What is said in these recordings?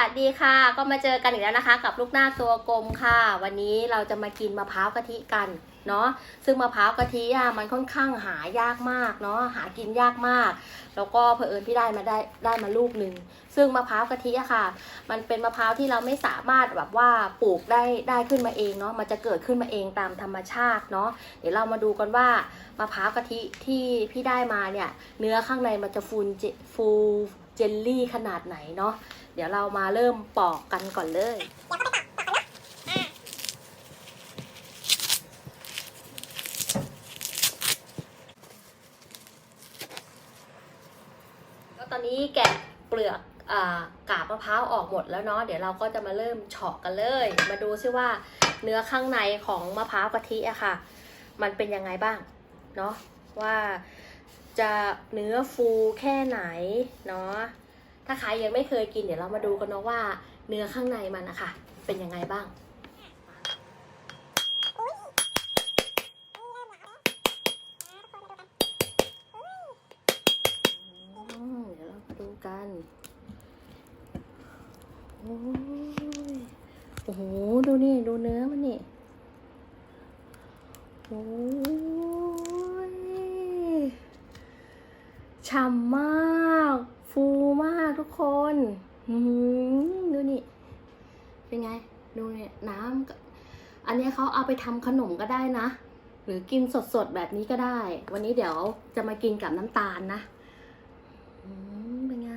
วัสดีค่ะ ก็มาเจอกันอีกแล้วนะคะ กับลูกหน้าตัวกลมค่ะ วันนี้เราจะมากินมะพร้าวกะทิกันเนาะซึ่งมะพร้าวกะทิอะมันค่อนข้างหายากมากเนาะหากินยากมาก แล้วก็เผอิญพี่ได้มาได้ได้มาลูกหนึ่งซึ่งมะพร้าวกะทิอะค่ะ มันเป็นมะพร้าวที่เราไม่สามารถแบบว่าปลูกได้ได้ขึ้นมาเองเนาะมันจะเกิดขึ้นมาเองตามธรรมชาติเนาะเดี๋ยวเรามาดูกันว่ามะพร้าวกะทิที่พี่ได้มาเนี่ยเนื้อข้างในมันจะฟูเจฟูเจลลี่ขนาดไหนเนาะ เดี๋ยวเรามาเริ่มปอกกันก่อนเลยก็ตอนนี้แกะเปลือกอกาบมะพร้าวออกหมดแล้วเนาะเดี๋ยวเราก็จะมาเริ่มเฉาะกันเลย มาดูซิว่าเนื้อข้างในของมะพร้าวกะทิอะค่ะ มันเป็นยังไงบ้างเนาะว่าจะเนื้อฟูแค่ไหนเนาะ ถ้าใครยังไม่เคยกินเดี๋ยวเรามาดูกันเนาะว่า เนื้อข้างในมันนะคะเป็นยังไงบ้างเดี๋ยวเรามาดูกันโอ้ยโอ้โหดูนี่ดูเนื้อมันนี่โอ้ยฉ่ำมาก ฟูมากทุกคนอืม ดูนี่ เป็นไง ดูเนี่ยน้ำอันนี้เขาเอาไปทำขนมก็ได้นะ หรือกินสดๆแบบนี้ก็ได้ วันนี้เดี๋ยวจะมากินกับน้ำตาลนะเป็นไง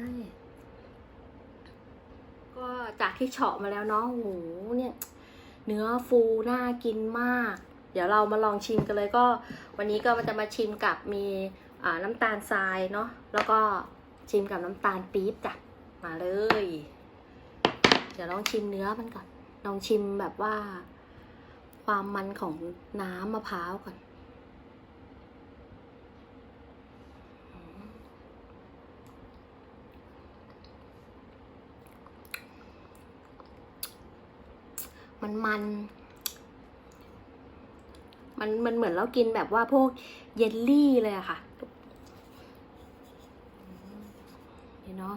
ก็จากที่เฉาะมาแล้วเนาะโอ้โหเนี่ย เนื้อฟูน่ากินมาก เดี๋ยวเรามาลองชิมกันเลยก็ วันนี้ก็จะมาชิมกับมีน้ำตาลทรายเนาะแล้วก็ชิมกับน้ำตาลปี๊บจ้ะ มาเลย เดี๋ยวลองชิมเนื้อมันก่อน ลองชิมแบบว่า ความมันของน้ำมะพร้าวก่อนมันมัน มัน มันเหมือนเรากินแบบว่าพวกเยลลี่เลยอะค่ะเห็นเนาะ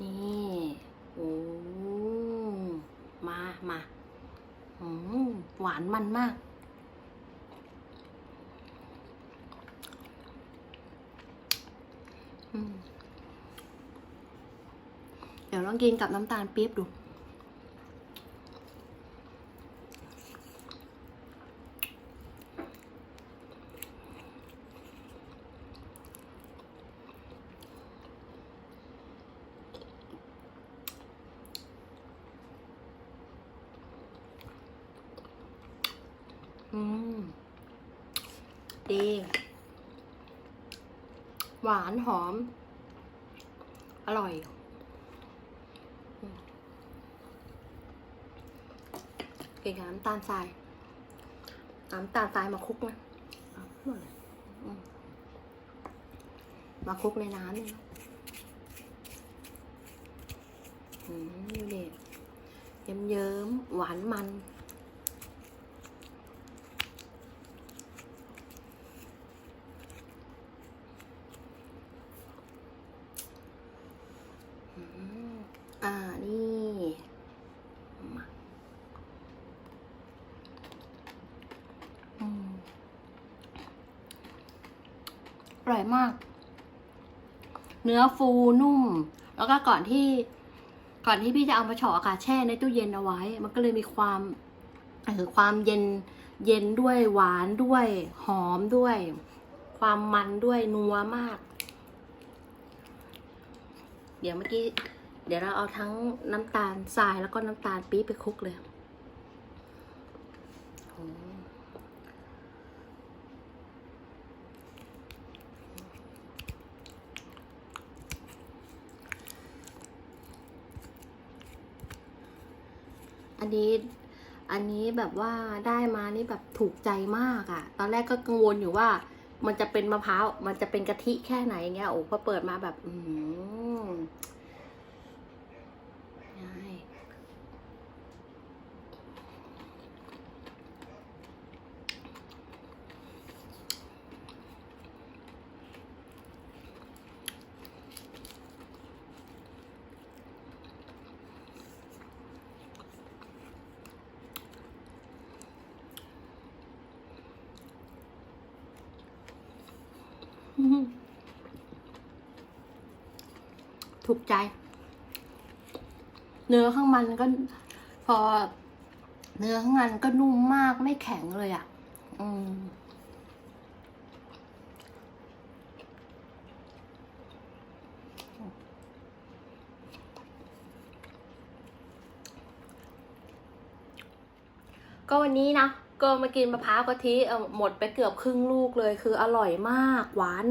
นี่โอ้มา มาอืม หวานมันมาก เดี๋ยวลองกินกับน้ำตาลปี๊บดู อืม ดี หวานหอม อร่อยกินกับน้ำตาลทราย น้ำตาลทรายมาคลุกนะมาคลุกในน้ำเนี่ยนะอืมดูเด็ดเยิ้มเยิ้มๆหวานมัน อืมอ่า นี่มาอืม อร่อยมาก เนื้อฟูนุ่ม แล้วก็ก่อนที่ ก่อนที่พี่จะเอามาเฉาะค่ะแช่ในตู้เย็นเอาไว้ มันก็เลยมีความเออความเย็นเย็นด้วยหวานด้วยหอมด้วย ความมันด้วยนัวมาก เดี๋ยวเมื่อกี้ เดี๋ยวเราเอาทั้งน้ำตาลทรายแล้วก็น้ำตาลปี๊บไปคลุกเลยโอ้ อันนี้อันนี้แบบว่าได้มานี่แบบถูกใจมากอะ่ะ ตอนแรกก็กังวลอยู่ว่า มันจะเป็นมะพร้าว มันจะเป็นกะทิแค่ไหนเงี้ย โอ้พอเปิดมาแบบ อืม ใช่ อื้อหือ ถูกใจ เนื้อข้างมันก็ พอ เนื้อข้างมันก็นุ่มมากไม่แข็งเลยอะ่ะ อืมก็วันนี้นะก็มากินมะพร้าวกะทิเออหมดไปเกือบครึ่งลูกเลยคืออร่อยมากหวาน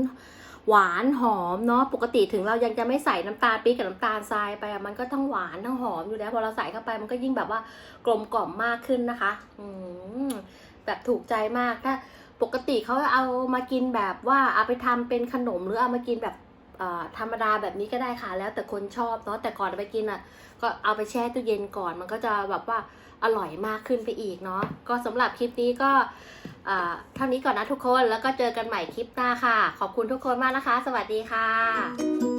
หวานหอมเนาะปกติถึงเรายังจะไม่ใส่น้ำตาลปี๊บกับน้ำตาลทรายไปมันก็ทั้งหวานทั้งหอมอยู่แล้วพอเราใส่เข้าไปมันก็ยิ่งแบบว่ากลมกล่อมมากขึ้นนะคะ อืแบบถูกใจมากถ้าปกติเขาเอามากินแบบว่าเอาไปทำเป็นขนมหรือเอามากินแบบ ธรรมดาแบบนี้ก็ได้ค่ะ แล้วแต่คนชอบเนาะแต่ก่อนไปกินอะ ก็เอาไปแช่ตู้เย็นก่อน มันก็จะแบบว่าอร่อยมากขึ้นไปอีกเนาะก็สำหรับคลิปนี้ก็เท่านี้ก่อนนะทุกคนแล้วก็เจอกันใหม่คลิปหน้าค่ะ ขอบคุณทุกคนมากนะคะ สวัสดีค่ะ